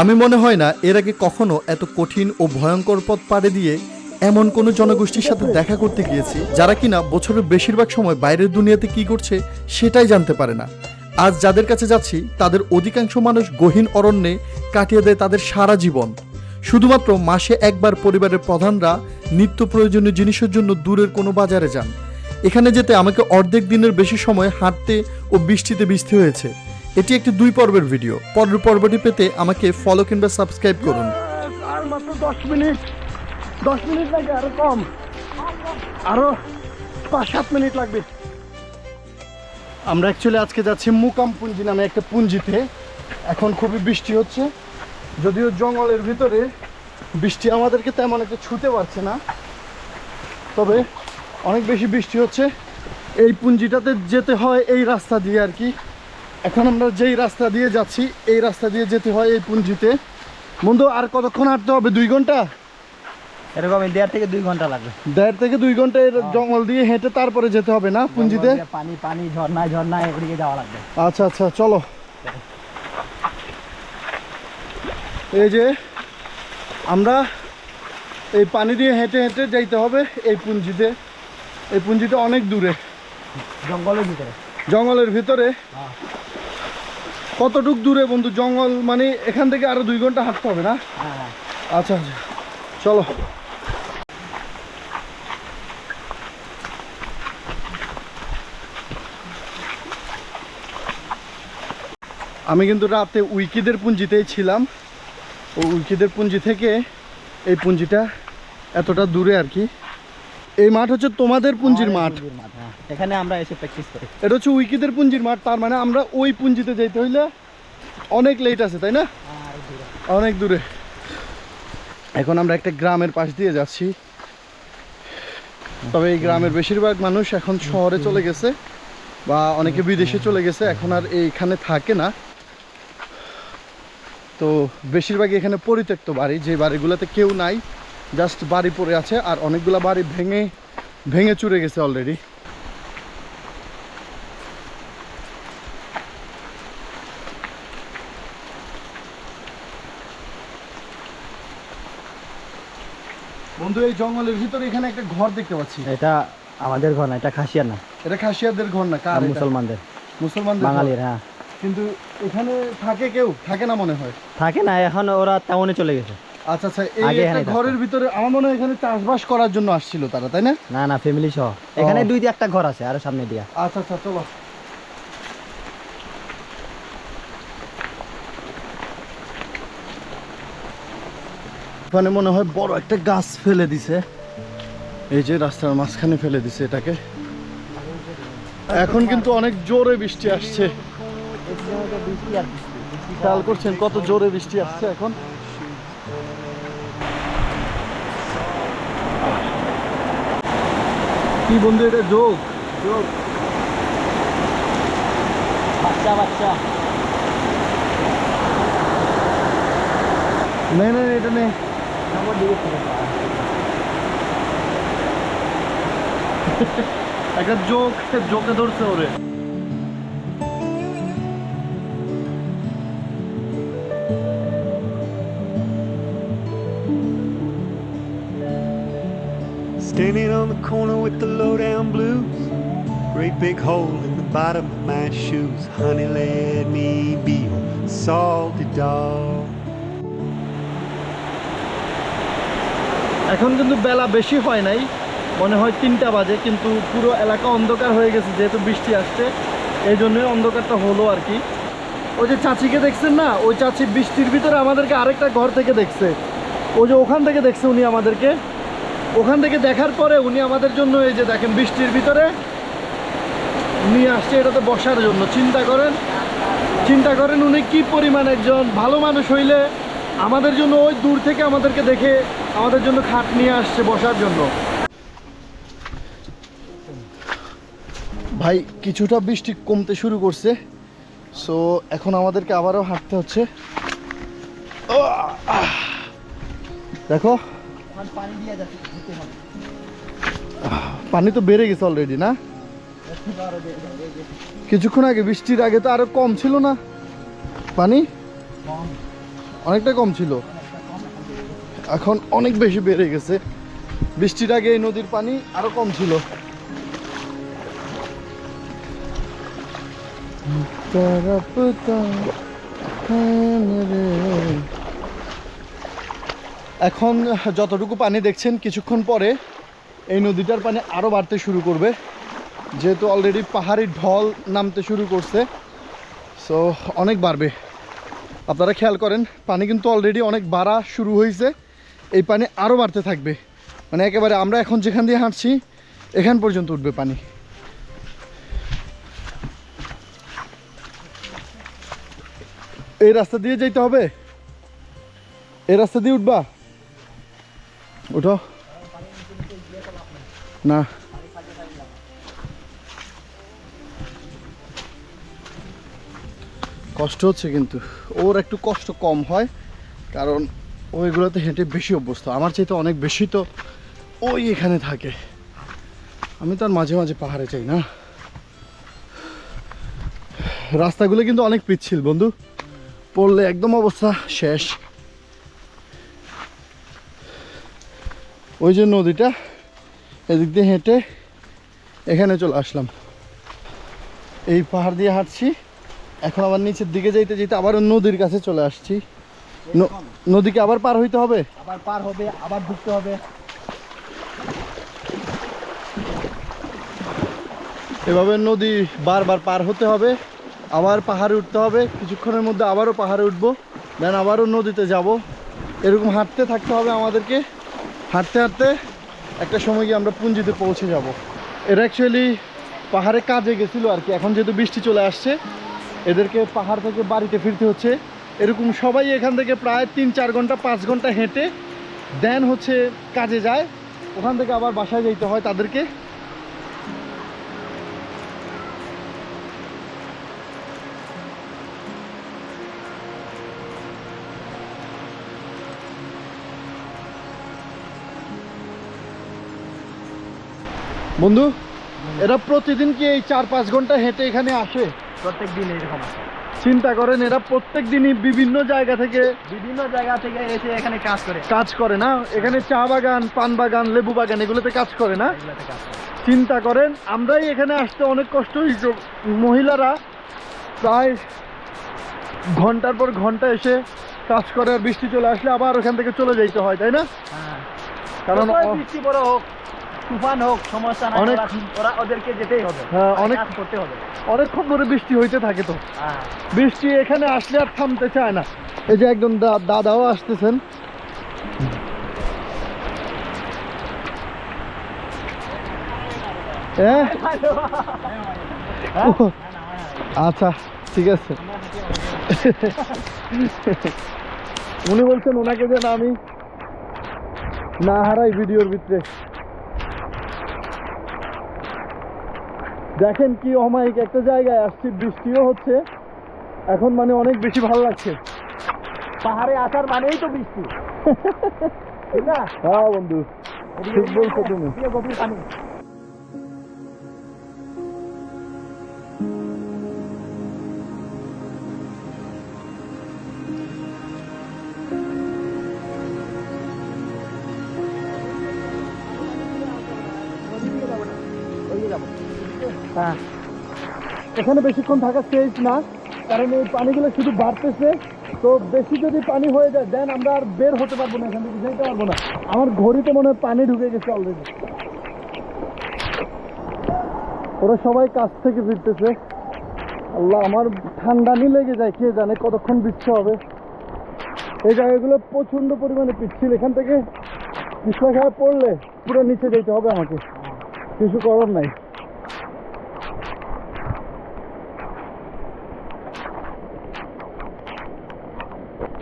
আমি মনে হয় না এর আগে কখনো এত কঠিন ও ভয়ঙ্কর পথ পাড়ে দিয়ে এমন কোনো জনগোষ্ঠীর সাথে দেখা করতে গিয়েছি, যারা কিনা বছরের বেশিরভাগ সময় বাইরের দুনিয়াতে কি করছে সেটাই জানতে পারে না। আজ যাদের কাছে যাচ্ছি, তাদের অধিকাংশ মানুষ গহীন অরণ্যে কাটিয়ে দেয় তাদের সারা জীবন। শুধুমাত্র মাসে একবার পরিবারের প্রধানরা নিত্য প্রয়োজনীয় জিনিসের জন্য দূরের কোনো বাজারে যান। এখানে যেতে আমাকে অর্ধেক দিনের বেশি সময় হাঁটতে ও বৃষ্টিতে ভিজতে হয়েছে। এটি একটি দুই পর্বের ভিডিও পরের পর্বটি পেতে আমাকে ফলো কিংবা সাবস্ক্রাইব করুন। আর মাত্র দশ মিনিট দশ মিনিট লাগে, আরও কম। আরও পাঁচ, সাত মিনিট লাগবে। আমরা অ্যাকচুয়ালি আজকে যাচ্ছি মুকাম পুঞ্জি নামে একটা পুঞ্জিতে। এখন খুবই বৃষ্টি হচ্ছে। যদিও জঙ্গলের ভিতরে বৃষ্টি আমাদেরকে তেমন একটা ছুতে পারছে না। তবে অনেক বেশি বৃষ্টি হচ্ছে। এই পুঞ্জিটাতে যেতে হয় এই রাস্তা দিয়ে আর কি। এখন আমরা যেই রাস্তা দিয়ে যাচ্ছি এই রাস্তা দিয়ে যেতে হয় এই পুঞ্জিতে। বন্ধু আর কতক্ষণ হাঁটতে হবে? দুই ঘণ্টা? এরকম দেড় থেকে দুই ঘণ্টা লাগবে। দেড় থেকে দুই ঘণ্টা এর জঙ্গল দিয়ে হেঁটে তারপরে যেতে হবে না পুঞ্জিতে? পানি পানি ঝর্ণায় ঝর্ণায় এদিকে যাওয়া লাগবে। আচ্ছা আচ্ছা চলো। এই যে আমরা এই পানি দিয়ে হেঁটে হেঁটে যাইতে হবে এই পুঞ্জিতে। এই পুঞ্জিটা অনেক দূরে। জঙ্গলের ভিতরে। জঙ্গলের ভিতরে। হ্যাঁ। কতটুক দূরে বন্ধু? জঙ্গল মানে এখান থেকে আরও দুই ঘণ্টা হাঁটতে হবে না? হ্যাঁ। আচ্ছা আচ্ছা। চলো। আমি কিন্তু রাতে উইকিদের পুঞ্জিতেই ছিলাম। ও উইকিদের পুঞ্জি থেকে এই পুঞ্জিটা এতটা দূরে আর কি। এই মাঠ হচ্ছে তোমাদের পুঞ্জির মাঠ। এখানে আমরা এসে প্র্যাকটিস করি। এটা হচ্ছে উইকিদের পুঞ্জির মাঠ তার মানে আমরা ওই পুঞ্জিতে যাইতে হইলে অনেক লেট আছে তাই না? অনেক দূরে। এখন আমরা একটা গ্রামের পাশ দিয়ে যাচ্ছি। তবে এই গ্রামের বেশিরভাগ মানুষ এখন শহরে চলে গেছে বা অনেকে বিদেশে চলে গেছে এখন আর এইখানে থাকে না। তো বেশিরভাগই এখানে পরিত্যক্ত বাড়ি যে বাড়িগুলোতে কেউ নাই জাস্ট বাড়ি পড়ে আছে আর অনেকগুলো বাড়ি ভেঙে ভেঙে চুরে গেছে অলরেডি বন্ধু এই জঙ্গলের ভিতরে এখানে একটা ঘর দেখতে পাচ্ছি। এটা আমাদের ঘর না এটা খাসিয়ার না। এটা খাসিয়াদের ঘর না কার মুসলমানদের। মুসলমানদের বাঙালির হ্যাঁ। কিন্তু এখানে থাকে কেউ? থাকে না মনে হয়? থাকে না এখন ওরা টাউনে চলে গেছে। আচ্ছা আচ্ছা এই একটা ঘরের ভিতরে আমার মনে হয় এখানে চাষবাস করার জন্য আসছিল তারা তাই না? না না ফ্যামিলি সহ। এখানে দুই একটা ঘর আছে আর সামনে দিয়া। আচ্ছা আচ্ছা চলো। ওখানে মনে হয় বড় একটা গাছ ফেলে দিছে। এই যে রাস্তার মাঝখানে ফেলে দিছে এটাকে। এখন কিন্তু অনেক জোরে বৃষ্টি আসছে। খেয়াল করছেন কত জোরে বৃষ্টি আসছে এখন? কি বন্ধু এটা যোগ যোগ বাচ্চা বাচ্চা। নেই নেই এটা নেই একটা যোগ যোগে ধরছে ওরে Standing on the corner with the lowdown blues. Great big hole in the bottom of my shoes. Honey, let me be your salty dog. এখন কিন্তু বেলা বেশি হয় নাই। মনে হয় তিনটা বাজে, কিন্তু পুরো এলাকা অন্ধকার হয়ে গেছে, যেহেতু বৃষ্টি আসছে। এই জন্যই অন্ধকারটা হলো আর কি। ওই যে চাচিকে দেখছেন না? ওই চাচি বৃষ্টির ভিতরে আমাদেরকে আরেকটা ঘর থেকে দেখছে। ওই যে ওখান থেকে দেখছে উনি আমাদেরকে। ওখান থেকে দেখার পরে উনি আমাদের জন্য এই যে দেখেন বৃষ্টির ভিতরে নিয়ে আসছে এটাতে বসার জন্য। চিন্তা করেন চিন্তা করেন উনি কি পরিমাণ একজন ভালো মানুষ হইলে আমাদের জন্য ওই দূর থেকে আমাদেরকে দেখে আমাদের জন্য খাট নিয়ে আসছে বসার জন্য। ভাই, কিছুটা বৃষ্টি কমতে শুরু করছে। সো এখন আমাদেরকে আবারও হাঁটতে হচ্ছে। দেখো। পানি তো বেড়ে গেছে অলরেডি না? কিছুক্ষণ আগে বৃষ্টির আগে তো আরও কম ছিল না? পানি? অনেকটা কম ছিল। এখন অনেক বেশি বেড়ে গেছে। বৃষ্টির আগে এই নদীর পানি আরও কম ছিল। এখন যতটুকু পানি দেখছেন, কিছুক্ষণ পরে এই নদীটার পানি আরও বাড়তে শুরু করবে। যেহেতু অলরেডি পাহাড়ি ঢল নামতে শুরু করছে সো অনেক বাড়বে। আপনারা খেয়াল করেন, পানি কিন্তু অলরেডি অনেক বাড়া শুরু হয়েছে। এই পানি আরও বাড়তে থাকবে। মানে একেবারে আমরা এখন যেখান দিয়ে হাঁটছি, এখান পর্যন্ত উঠবে পানি। এই রাস্তা দিয়ে যেতে হবে? এই রাস্তা দিয়ে উঠবা? উঠো। না। কষ্ট হচ্ছে কিন্তু। ওর একটু কষ্ট কম হয়, কারণ ওইগুলোতে হেঁটে বেশি অভ্যস্ত। আমার চাইতে অনেক বেশি তো ওই এখানে থাকে। আমি তো আর মাঝে মাঝে পাহাড়ে যাই না। রাস্তাগুলো কিন্তু অনেক পিচ্ছিল বন্ধু। পড়লে একদম অবস্থা শেষ। ওই যে নদীটা, এদিক দিয়ে হেঁটে এখানে চলে আসলাম। এই পাহাড় দিয়ে হাঁটছি। এখন আবার নিচের দিকে যাইতে যেতে আবার নদীর কাছে চলে আসছি। নদীকে আবার পার হইতে হবে? আবার পার হবে আবার ঢুকতে হবে। এভাবে নদী বারবার পার হতে হবে আবার পাহাড়ে উঠতে হবে কিছুক্ষণের মধ্যে আবারও পাহাড়ে উঠবো দেন আবারও নদীতে যাব। এরকম হাঁটতে থাকতে হবে আমাদেরকে। হাঁটতে হাঁটতে একটা সময় গিয়ে আমরা পুঞ্জিতে পৌঁছে যাব। এরা অ্যাকচুয়ালি পাহাড়ে কাজে গেছিল আর কি এখন যেহেতু বৃষ্টি চলে আসছে এদেরকে পাহাড় থেকে বাড়িতে ফিরতে হচ্ছে। এরকম সবাই এখান থেকে প্রায় তিন চার ঘণ্টা, পাঁচ ঘণ্টা হেঁটে দেন হচ্ছে কাজে যায়। ওখান থেকে আবার বাসায় যেতে হয় তাদেরকে। বন্ধু, এরা প্রতিদিন কি এই চার পাঁচ ঘণ্টা হেঁটে এখানে আসে? প্রত্যেক দিন এরকম আছে। চিন্তা করেন এরা প্রত্যেক দিনই বিভিন্ন জায়গা থেকে বিভিন্ন জায়গা থেকে এসে এখানে কাজ করে। কাজ করে না? এখানে চা বাগান পান বাগান লেবু বাগান এগুলোতে কাজ করে না? চিন্তা করেন আমরাই এখানে আসতে অনেক কষ্ট হয়েছে। মহিলারা প্রায় ঘণ্টার পর ঘণ্টা এসে কাজ করে আর বৃষ্টি চলে আসলে আবার ওখান থেকে চলে যাইতে হয় তাই না? হ্যাঁ। কারণ বৃষ্টি বড় হোক তুফান হোক সমস্যা নাই অনেক- ওরা- ওরা ওদেরকে যেতেই হবে। হ্যাঁ, অনেক- করতে হবে। অনেকক্ষণ ধরে বৃষ্টি হইতে থাকে তো। হ্যাঁ। বৃষ্টি এখানে আসলে আর থামতে চায় না। এই যে একজন দাদাও আসতেছেন। হ্যাঁ? আচ্ছা ঠিক আছে। উনি বলছেন ওনাকে যেন আমি না হারাই ভিডিওর ভিতরে। দেখেন কি অমায়িক একটা জায়গায় আসছি বৃষ্টিও হচ্ছে। এখন মানে অনেক বেশি ভালো লাগছে। পাহাড়ে আসার মানেই তো বৃষ্টি। ঠিক না? হ্যাঁ বন্ধু ঠিক বলছো তুমি। গভীর পানি। এখানে বেশিক্ষণ থাকা সেফ না, কারণ এই পানিগুলো শুধু বাড়তেছে। তো বেশি যদি পানি হয়ে যায় দেন আমরা আর বের হতে পারব না এখান থেকে, যেতে পারব না। আমার ঘড়িতে মনে হয় পানি ঢুকে গেছে অলরেডি ওরা সবাই কাছ থেকে ফিরতেছে। আল্লাহ, আমার ঠান্ডা নি লেগে যায়, কে জানে কতক্ষণ বৃষ্টি হবে। এই জায়গাগুলো প্রচণ্ড পরিমাণে পিচ্ছিল। এখান থেকে খাওয়া পড়লে পুরো নিচে যেতে হবে আমাকে। কিছু করার নাই।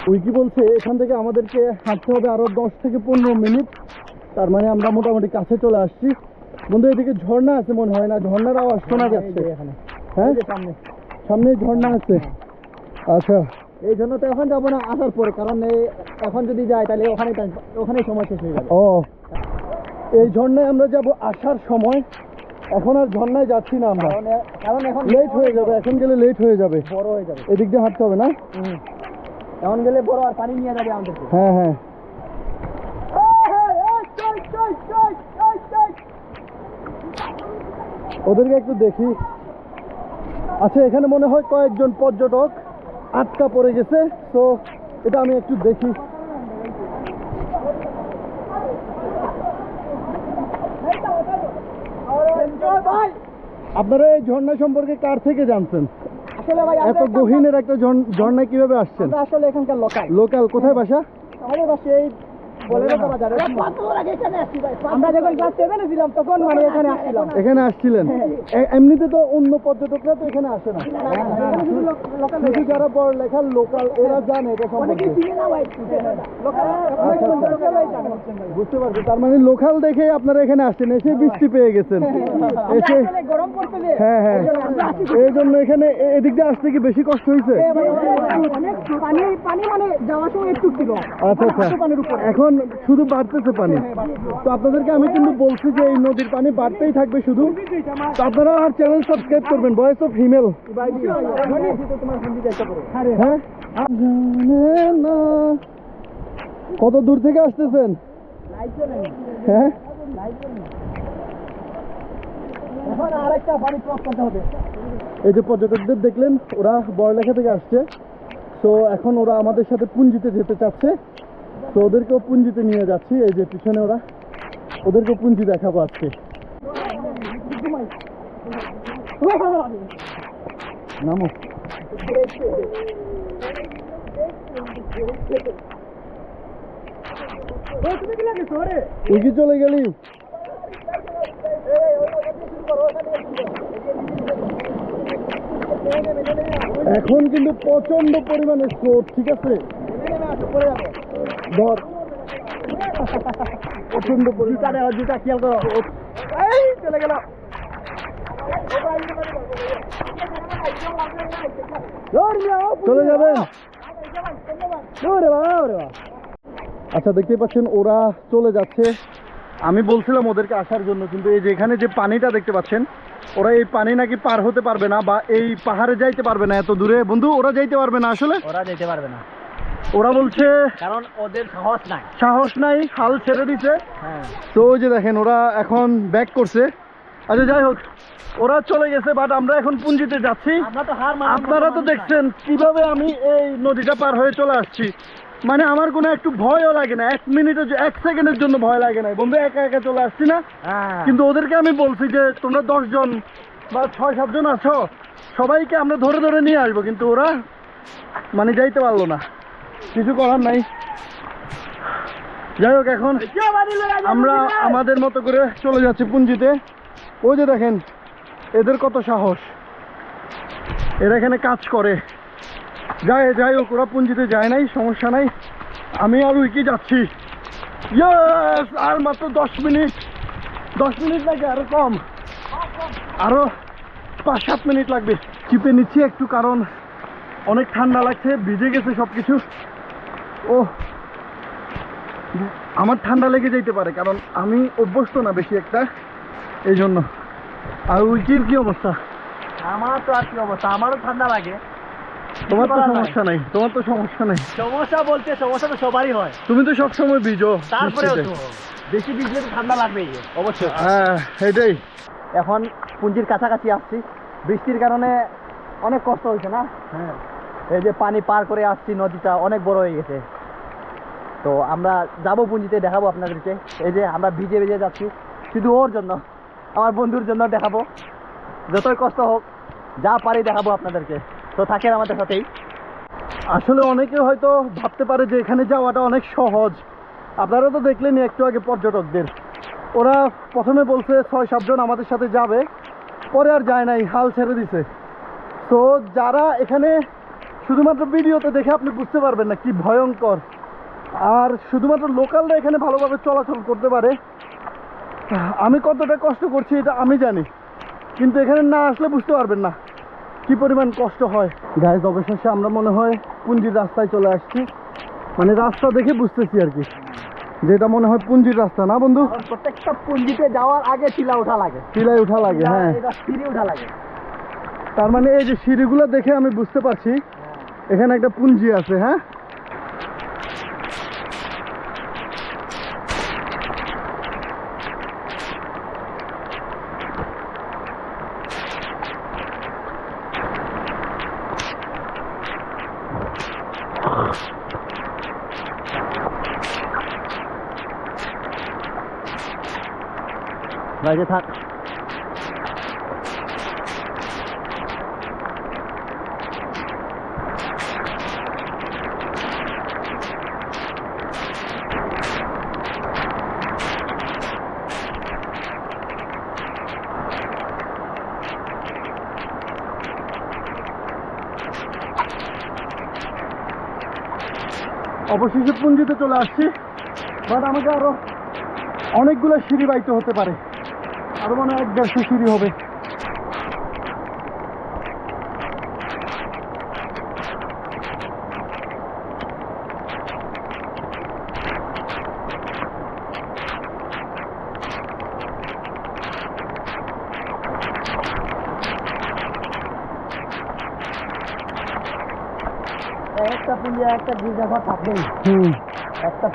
উইকি বলছে এখান থেকে আমাদেরকে হাঁটতে হবে আরও দশ থেকে পনেরো মিনিট। তার মানে আমরা মোটামুটি কাছে চলে আসছি। বন্ধু এদিকে ঝর্ণা আছে মনে হয় না? ঝর্ণার আওয়াজ শোনা যাচ্ছে। এখানে। হ্যাঁ? সামনে। সামনে ঝর্ণা আছে। আচ্ছা। এই জন্য তো এখন যাব না আসার পরে। কারণ এখন যদি যাই তাহলে ওখানে ওখানে সময় শেষ হয়ে যাবে। ও। এই ঝর্ণায় আমরা যাব আসার সময়। এখন আর ঝর্ণায় যাচ্ছি না আমরা। কারণ এখন লেট হয়ে যাবে এখন গেলে লেট হয়ে যাবে। বড় হয়ে যাবে। এদিক দিয়ে হাঁটতে হবে না? এমন গেলে বড় আর পানি নিয়ে যাবে আমাদেরকে। হ্যাঁ হ্যাঁ। ওদেরকে একটু দেখি। আচ্ছা এখানে মনে হয় কয়েকজন পর্যটক আটকা পড়ে গেছে, তো এটা আমি একটু দেখি। আপনারা এই ঝর্ণা সম্পর্কে কার থেকে জানছেন? আসলে ভাই এত গহীনের একটা ঝর্ণ- ঝর্ণায় কীভাবে আসছেন? আসলে এখানকার লোকাল। লোকাল কোথায় বাসা? আমাদের বাসা এই আমরা যখন ক্লাস সেভেনে ছিলাম তখন মানে এখানে আসছিলাম। এখানে আসছিলেন? এমনিতে তো অন্য পর্যটকরা তো এখানে আসে না। শুধু লোকাল যারা পড়ালেখার লোকাল এরা জানে এটা সম্পর্কে। চিনি না ভাই লোকাল আচ্ছা, আচ্ছা। জানে বুঝতে পারছি। তার মানে লোকাল দেখে আপনারা এখানে আসছেন এসে বৃষ্টি পেয়ে গেছেন। এসে হ্যাঁ হ্যাঁ। এই জন্য এখানে এদিক দিয়ে আসতে কি বেশি কষ্ট হয়েছে? পানি পানি মানে আচ্ছা আচ্ছা। এখন শুধু বাড়তেছে পানি। তো আপনাদেরকে আমি কিন্তু বলছি যে এই নদীর পানি বাড়তেই থাকবে শুধু। তো আপনারা আর চ্যানেল সাবস্ক্রাইব করবেন বয়স অফ হিমেল হ্যাঁ? কত দূর থেকে আসতেছেন? হ্যাঁ? এই যে পর্যটকদের দেখলেন, ওরা বড়লেখা থেকে আসছে। তো এখন ওরা আমাদের সাথে পুঞ্জিতে যেতে চাচ্ছে। তো ওদেরকেও পুঞ্জিতে নিয়ে যাচ্ছি, এই যে পিছনে ওরা। ওদেরকেও পুঞ্জি দেখাবো আজকে। নামো। চলে গেলি। এখন কিন্তু প্রচণ্ড পরিমাণে স্রোত ঠিক আছে? ধর। প্রচণ্ড পরিমাণে জুতা খেয়াল করো। এই চলে গেল। আচ্ছা দেখতেই পাচ্ছেন ওরা চলে যাচ্ছে। আমি বলছিলাম ওদেরকে আসার জন্য কিন্তু এই যে এখানে যে পানিটা দেখতে পাচ্ছেন ওরা এই পানি নাকি পার হতে পারবে না বা এই পাহাড়ে যাইতে পারবে না এত দূরে। বন্ধু ওরা যাইতে পারবে না আসলে? ওরা যাইতে পারবে না। ওরা বলছে কারণ ওদের সাহস নাই। সাহস নাই হাল ছেড়ে দিছে। হ্যাঁ। তো ওই যে দেখেন ওরা এখন ব্যাক করছে। আচ্ছা যাই হোক ওরা চলে গেছে বাট আমরা এখন পুঞ্জিতে যাচ্ছি। আপনারা তো দেখছেন কীভাবে আমি এই নদীটা পার হয়ে চলে আসছি। মানে আমার কোনো একটু ভয়ও লাগে না। এক মিনিটের এক সেকেন্ডের জন্য ভয় লাগে না। বন্ধু একা একা চলে আসছি না। হ্যাঁ। কিন্তু ওদেরকে আমি বলছি যে তোমরা দশ জন বা ছয় সাতজন আছো সবাইকে আমরা ধরে ধরে নিয়ে আসব। কিন্তু ওরা মানে যাইতে পারল না। কিছু করার নাই। যাই হোক, এখন আমরা আমাদের মতো করে চলে যাচ্ছি পুঞ্জিতে। ওই যে দেখেন, এদের কত সাহস। এরা এখানে কাজ করে। যাই যাই হোক, ওরা পুঞ্জিতে যায় নাই, সমস্যা নাই। আমি আর উইকি যাচ্ছি। আর মাত্র দশ মিনিট। দশ মিনিট লাগে আরও কম। আরও পাঁচ সাত মিনিট লাগবে। চিপে নিচ্ছি একটু, কারণ অনেক ঠান্ডা লাগছে ভিজে গেছে সব কিছু ও আমার ঠান্ডা লেগে যেতে পারে কারণ আমি অভ্যস্ত না বেশি একটা এই জন্য আর উইকির কি অবস্থা? আমার তো আর কি অবস্থা? আমারও ঠান্ডা লাগে। তোমার তো সমস্যা নাই তোমার তো সমস্যা নাই। সমস্যা বলতে সমস্যা তো সবারই হয়। তুমি তো সব সময় ভিজো তারপরেও বৃষ্টিতে। তো বেশি ভিজলে তো ঠান্ডা লাগবেই অবশ্যই। হ্যাঁ এটাই এখন পুঞ্জির কাছাকাছি আসছি। বৃষ্টির কারণে অনেক কষ্ট হয়েছে না? হ্যাঁ। এই যে পানি পার করে আসছি, নদীটা অনেক বড় হয়ে গেছে। তো আমরা যাব পুঞ্জিতে, দেখাবো আপনাদেরকে। এই যে আমরা ভিজে ভিজে যাচ্ছি, শুধু ওর জন্য, আমার বন্ধুর জন্য দেখাবো। যতই কষ্ট হোক, যা পারি দেখাবো আপনাদেরকে। তো থাকেন আমাদের সাথেই। আসলে অনেকে হয়তো ভাবতে পারে যে এখানে যাওয়াটা অনেক সহজ। আপনারা তো দেখলেনই একটু আগে পর্যটকদের। ওরা প্রথমে বলছে, ছয় সাতজন আমাদের সাথে যাবে। পরে আর যায় নাই, হাল ছেড়ে দিছে। তো যারা এখানে শুধুমাত্র ভিডিওতে দেখে আপনি বুঝতে পারবেন না কি ভয়ঙ্কর। আর শুধুমাত্র লোকালরা এখানে ভালোভাবে চলাচল করতে পারে। আমি কতটা কষ্ট করছি এটা আমি জানি। কিন্তু এখানে না আসলে বুঝতে পারবেন না কি পরিমাণ কষ্ট হয়। গাইজ অবশেষে আমরা মনে হয় পুঞ্জির রাস্তায় চলে আসছি। মানে রাস্তা দেখে বুঝতেছি আর কি। যেটা মনে হয় পুঞ্জির রাস্তা না বন্ধু? প্রত্যেকটা পুঞ্জিতে যাওয়ার আগে টিলা উঠা লাগে। টিলায় উঠা লাগে হ্যাঁ। সিঁড়ি ওঠা লাগে। তার মানে এই যে সিঁড়িগুলো দেখে আমি বুঝতে পারছি এখানে একটা পুঞ্জি আছে হ্যাঁ ভাই যে থাক অবশেষে পুঞ্জিতে চলে আসছি। বাট আমাকে আরও অনেকগুলো সিঁড়ি বাইতে হতে পারে। আরও মানে এক দেড়শো সিঁড়ি হবে। একটা পুঞ্জি একটা গির্জাঘর একটা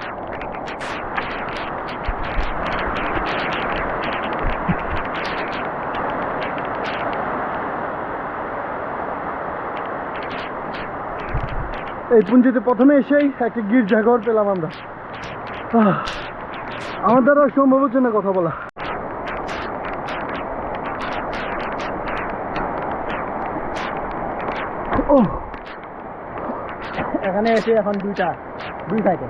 এই পুঞ্জিতে প্রথমে এসেই একটা গির্জাঘর পেলাম আমরা। আমার দ্বারা সম্ভব হচ্ছে না কথা বলা ও এখানে এসে এখন দুইটা দুই সাইডে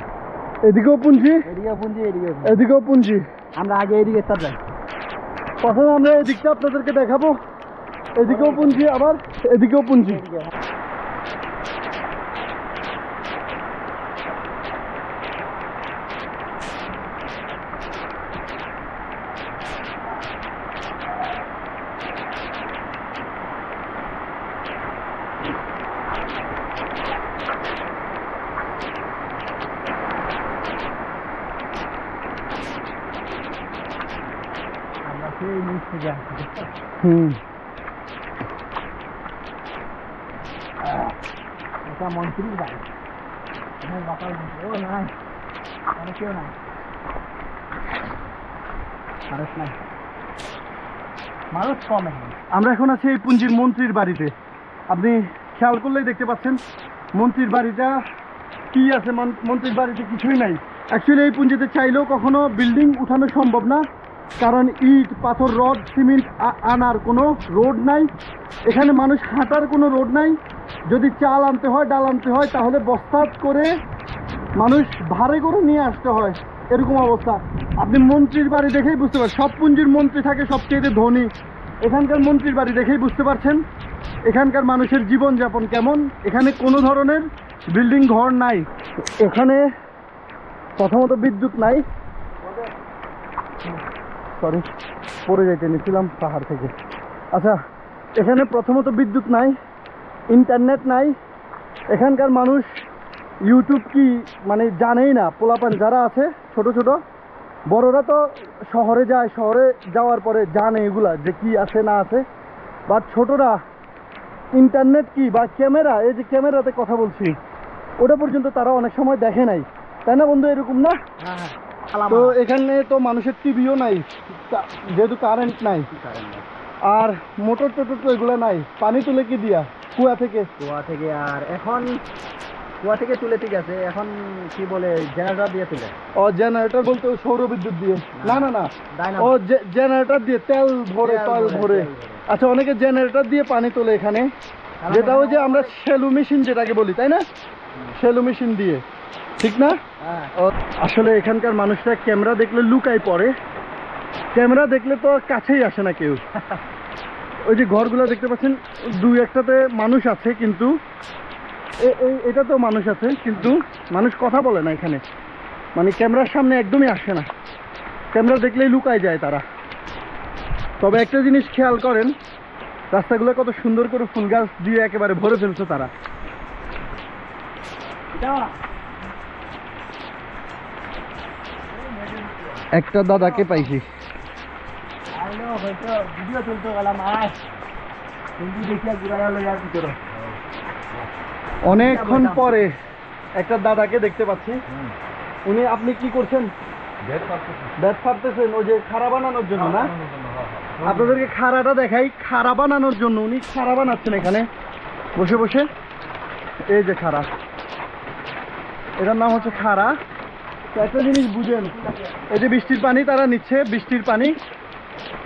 এদিকেও পুঞ্জি? এদিকে পুঞ্জি এদিকে এদিকেও পুঞ্জি? আমরা আগে এদিকে যাই প্রথমে আমরা এদিকটা আপনাদেরকে দেখাবো। এদিকেও পুঞ্জি আবার এদিকেও পুঞ্জি এদিকে আমরা সেই নিচ থেকে আসছি হুম। এটা মন্ত্রীর বাড়ি। এখানে বাতাস ও নাই। এখানে কেউ নাই। মানুষ নাই। মানুষ কম আমরা এখন আছি এই পুঞ্জির মন্ত্রীর বাড়িতে। আপনি খেয়াল করলেই দেখতে পাচ্ছেন মন্ত্রীর বাড়িটা কি আছে মন্ত্রীর বাড়িতে কিছুই নাই। অ্যাকচুয়ালি এই পুঞ্জিতে চাইলেও কখনো বিল্ডিং উঠানো সম্ভব না। কারণ ইট, পাথর, রড, সিমেন্ট আনার কোনো রোড নাই। এখানে মানুষ হাঁটার কোনো রোড নাই। যদি চাল আনতে হয়, ডাল আনতে হয়, তাহলে বস্তাত করে মানুষ ভারে করে নিয়ে আসতে হয়। এরকম অবস্থা। আপনি মন্ত্রীর বাড়ি দেখেই বুঝতে পারছেন সব পুঞ্জির মন্ত্রী থাকে সবচেয়ে ধনী। এখানকার মন্ত্রীর বাড়ি দেখেই বুঝতে পারছেন এখানকার মানুষের জীবনযাপন কেমন। এখানে কোনো ধরনের বিল্ডিং ঘর নাই। এখানে প্রথমত বিদ্যুৎ নাই। সরি পড়ে যাইতে নিয়েছিলাম পাহাড় থেকে। আচ্ছা এখানে প্রথমত বিদ্যুৎ নাই ইন্টারনেট নাই। এখানকার মানুষ ইউটিউব কি মানে জানেই না, পোলাপান যারা আছে, ছোট ছোট, বড়রা তো শহরে যায়, শহরে যাওয়ার পরে জানে এগুলা যে কি আছে না আছে। বাট ছোটরা ইন্টারনেট কি বা ক্যামেরা এই যে ক্যামেরাতে কথা বলছি, ওটা পর্যন্ত তারা অনেক সময় দেখে নাই। তাই না বন্ধু, এরকম না? হ্যাঁ হ্যাঁ। তো এখানে তো মানুষের টিভিও নাই যেহেতু কারেন্ট নাই। আর মোটর টোটর তো এগুলো নাই পানি তুলে কি দিয়া? কুয়া থেকে? কুয়া থেকে আর এখন কুয়া থেকে তুলে ঠিক আছে এখন কি বলে জেনারেটর দিয়ে তুলে। ও জেনারেটর বলতে সৌর বিদ্যুৎ দিয়ে। না না না ও জেনারেটর দিয়ে তেল ভরে তেল ভরে। আচ্ছা অনেকে জেনারেটর দিয়ে পানি তোলে এখানে। যেটা ওই যে আমরা সেলু মেশিন যেটাকে বলি তাই না? সেলু মেশিন দিয়ে। ঠিক না? আসলে এখানকার মানুষরা ক্যামেরা দেখলে লুকাই পড়ে। ক্যামেরা দেখলে তো কাছেই আসে না কেউ। ওই যে ঘরগুলো দেখতে পাচ্ছেন দুই একটাতে মানুষ আছে কিন্তু এটা তো মানুষ আছে কিন্তু মানুষ কথা বলে না এখানে। মানে ক্যামেরার সামনে একদমই আসে না। ক্যামেরা দেখলেই লুকায় যায় তারা। তবে একটা জিনিস খেয়াল করেন রাস্তাগুলো কত সুন্দর করে ফুল গাছ দিয়ে একেবারে ভরে ফেলছে তারা। একটা দাদাকে পাইছি। অনেকক্ষণ পরে একটা দাদাকে দেখতে পাচ্ছি। উনি আপনি কি করছেন? ব্যাট ফাটতেছেন ওই যে খাড়া বানানোর জন্য না? আপনাদেরকে খাড়াটা দেখাই খাড়া বানানোর জন্য উনি খাড়া বানাচ্ছেন এখানে। বসে বসে। এই যে খাড়া। এটার নাম হচ্ছে খাড়া। একটা জিনিস বুঝেন, এই যে বৃষ্টির পানি তারা নিচ্ছে, বৃষ্টির পানি,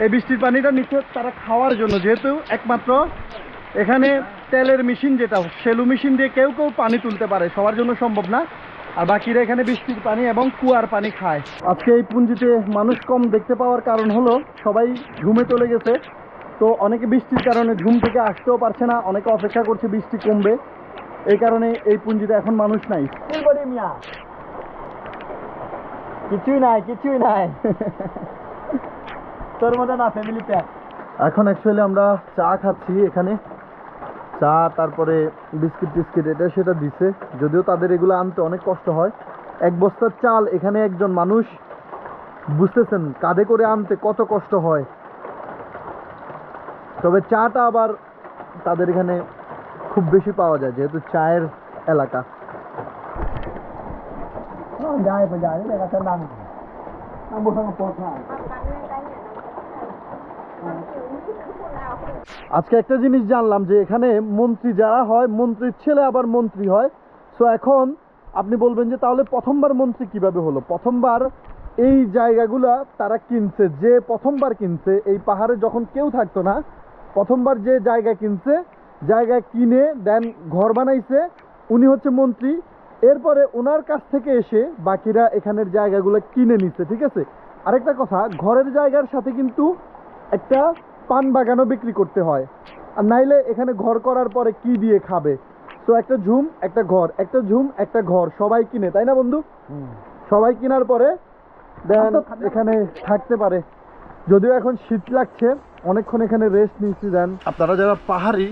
এই বৃষ্টির পানিটা নিচ্ছে তারা খাওয়ার জন্য, যেহেতু একমাত্র এখানে তেলের মেশিন যেটা, সেলু মেশিন দিয়ে কেউ কেউ পানি তুলতে পারে, সবার জন্য সম্ভব না। আর বাকিরা এখানে বৃষ্টির পানি এবং কুয়ার পানি খায়। আজকে এই পুঞ্জিতে মানুষ কম দেখতে পাওয়ার কারণ হলো, সবাই ঝুমে চলে গেছে। তো অনেকে বৃষ্টির কারণে ঝুম থেকে আসতেও পারছে না, অনেকে অপেক্ষা করছে বৃষ্টি কমবে। এই কারণে এই পুঞ্জিতে এখন মানুষ নাই। কিছুই নাই কিছুই নাই। তোর মতো না ফ্যামিলি এখন অ্যাকচুয়ালি আমরা চা খাচ্ছি এখানে। চা, তারপরে বিস্কিট টিস্কিট, এটা সেটা দিছে। যদিও তাদের এগুলো আনতে অনেক কষ্ট হয়। এক বস্তার চাল, এখানে একজন মানুষ বুঝতেছেন কাঁধে করে আনতে কত কষ্ট হয়। তবে চাটা আবার তাদের এখানে খুব বেশি পাওয়া যায়, যেহেতু চায়ের এলাকা। না আজকে একটা জিনিস জানলাম যে এখানে মন্ত্রী যারা হয়, মন্ত্রীর ছেলে আবার মন্ত্রী হয়। সো এখন আপনি বলবেন যে তাহলে প্রথমবার মন্ত্রী কীভাবে হলো? প্রথমবার এই জায়গাগুলা তারা কিনছে, যে প্রথমবার কিনছে, এই পাহাড়ে যখন কেউ থাকতো না, প্রথমবার যে জায়গা কিনছে, জায়গা কিনে দেন, ঘর বানাইছে, উনি হচ্ছে মন্ত্রী। এরপরে ওনার কাছ থেকে এসে বাকিরা এখানের জায়গাগুলো কিনে নিচ্ছে ঠিক আছে? আরেকটা কথা ঘরের জায়গার সাথে কিন্তু একটা পান বাগানও বিক্রি করতে হয়। আর নাইলে এখানে ঘর করার পরে কি দিয়ে খাবে? তো একটা ঝুম একটা ঘর একটা ঝুম একটা ঘর সবাই কিনে তাই না বন্ধু? সবাই কেনার পরে দেন এখানে থাকতে পারে। যদিও এখন শীত লাগছে অনেকক্ষণ এখানে রেস্ট নিচ্ছি দেন। আপনারা যারা পাহাড়ি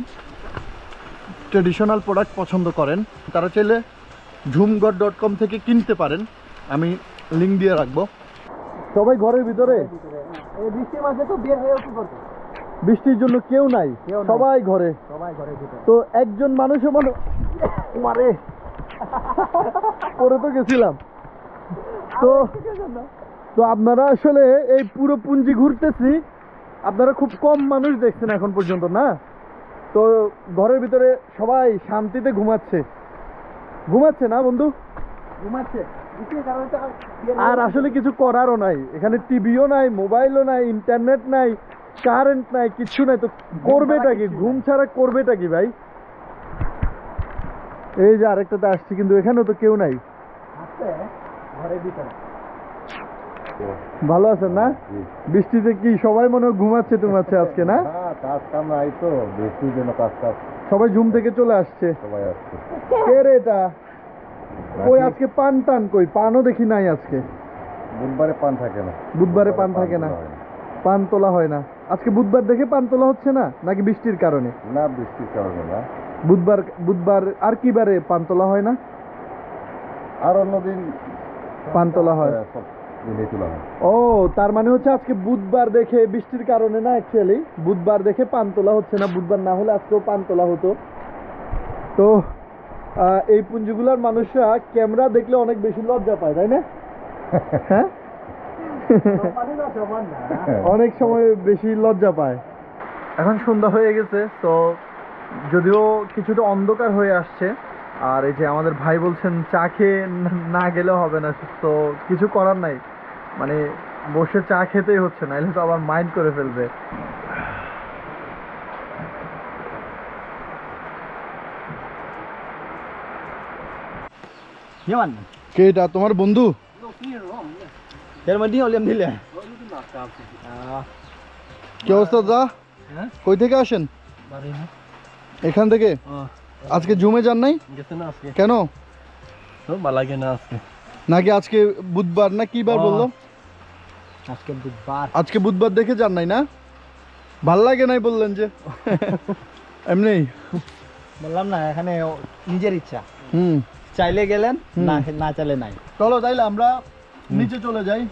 ট্রেডিশনাল প্রোডাক্ট পছন্দ করেন তারা চাইলে ঝুমগড় ডট কম থেকে কিনতে পারেন। আমি লিঙ্ক দিয়ে রাখব। সবাই ঘরের ভিতরে? বৃষ্টির মাঝে তো বের হয়েও কি করবে? বৃষ্টির জন্য কেউ নাই। সবাই ঘরে। সবাই তো একজন মানুষও মনে মারে। পরে তো গেছিলাম। তো তো আপনারা আসলে এই পুরো পুঞ্জি ঘুরতেছি। আপনারা খুব কম মানুষ দেখছেন এখন পর্যন্ত না? তো ঘরের ভিতরে সবাই শান্তিতে ঘুমাচ্ছে। ঘুমাচ্ছে না বন্ধু? ঘুমাচ্ছে। আর আসলে কিছু করারও নাই। এখানে টিভিও নাই মোবাইলও নাই ইন্টারনেট নাই কারেন্ট নাই কিছু নাই। তো করবেটা কি? ঘুম ছাড়া করবেটা কি ভাই? এই যে আরেকটাতে আসছি কিন্তু এখানেও তো কেউ নাই। আছে ঘরের ভিতরে। ভালো আছেন না? বৃষ্টিতে কি সবাই মনে হয় ঘুমাচ্ছে টুমাচ্ছে আজকে না? হ্যাঁ কাজ কাম নাই তো বৃষ্টির জন্য কাজ কাজ সবাই ঝুম থেকে চলে আসছে। সবাই আসছে। কে রে এটা? কই আজকে পান টান কই? পানও দেখি নাই আজকে। বুধবারে পান থাকে না। বুধবারে পান থাকে না। তোলা হয় পান তোলা হয় না। আজকে বুধবার দেখে পান তোলা হচ্ছে না? নাকি বৃষ্টির কারণে? না বৃষ্টির কারণে না। বুধবার বুধবার আর কি বারে পান তোলা হয় না? আর অন্যদিন পান তোলা হয়। তোলা হয় ও তার মানে হচ্ছে আজকে বুধবার দেখে বৃষ্টির কারণে না অ্যাকচুয়ালি বুধবার দেখে পান তোলা হচ্ছে না বুধবার না হলে আজকেও পান তোলা হতো। তো এই পুঞ্জিগুলার মানুষরা ক্যামেরা দেখলে অনেক বেশি লজ্জা পায় তাই না? হ্যাঁ? মানে না সমান না। অনেক সময় বেশি লজ্জা পায়। এখন সন্ধ্যা হয়ে গেছে তো যদিও কিছুটা অন্ধকার হয়ে আসছে আর এই যে আমাদের ভাই বলছেন চা খেয়ে না- না গেলেও হবে না তো কিছু করার নাই। মানে বসে চা খেতেই হচ্ছে না এলে তো আবার মাইন্ড করে ফেলবে। কে এটা তোমার বন্ধু? এর মধ্যে হলিয়াম দিলে। কি অবস্থা দা হ্যাঁ? কই থেকে আসেন? এখান থেকে? আজকে জুমে যান নাই? গেছে না আজকে কেন ভালো লাগে না আজকে। নাকি আজকে বুধবার না কি বার বলল? আজকে বুধবার। আজকে বুধবার দেখে যান নাই না? ভালো লাগে নাই বললেন যে। এমনি? বললাম না এখানে নিজের ইচ্ছা। হুম। চাইলে গেলেন না না চাইলে নাই। চলো তাইলে আমরা নিচে চলে যাই।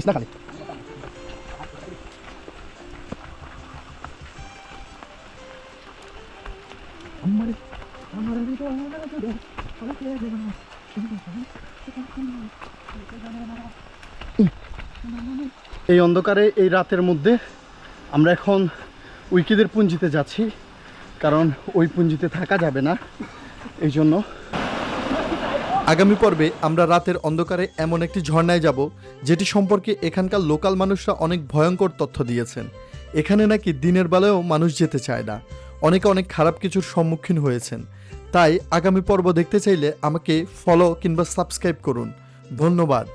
পড়িস না খালি। এই অন্ধকারে এই রাতের মধ্যে আমরা এখন উইকিদের পুঞ্জিতে যাচ্ছি কারণ ওই পুঞ্জিতে থাকা যাবে না। এই জন্য আগামী পর্বে আমরা রাতের অন্ধকারে এমন একটি ঝর্ণায় যাব, যেটি সম্পর্কে এখানকার লোকাল মানুষরা অনেক ভয়ঙ্কর তথ্য দিয়েছেন। এখানে নাকি দিনের বেলায়ও মানুষ যেতে চায় না। অনেকে অনেক খারাপ কিছুর সম্মুখীন হয়েছেন। তাই আগামী পর্ব দেখতে চাইলে আমাকে ফলো কিংবা সাবস্ক্রাইব করুন। ধন্যবাদ।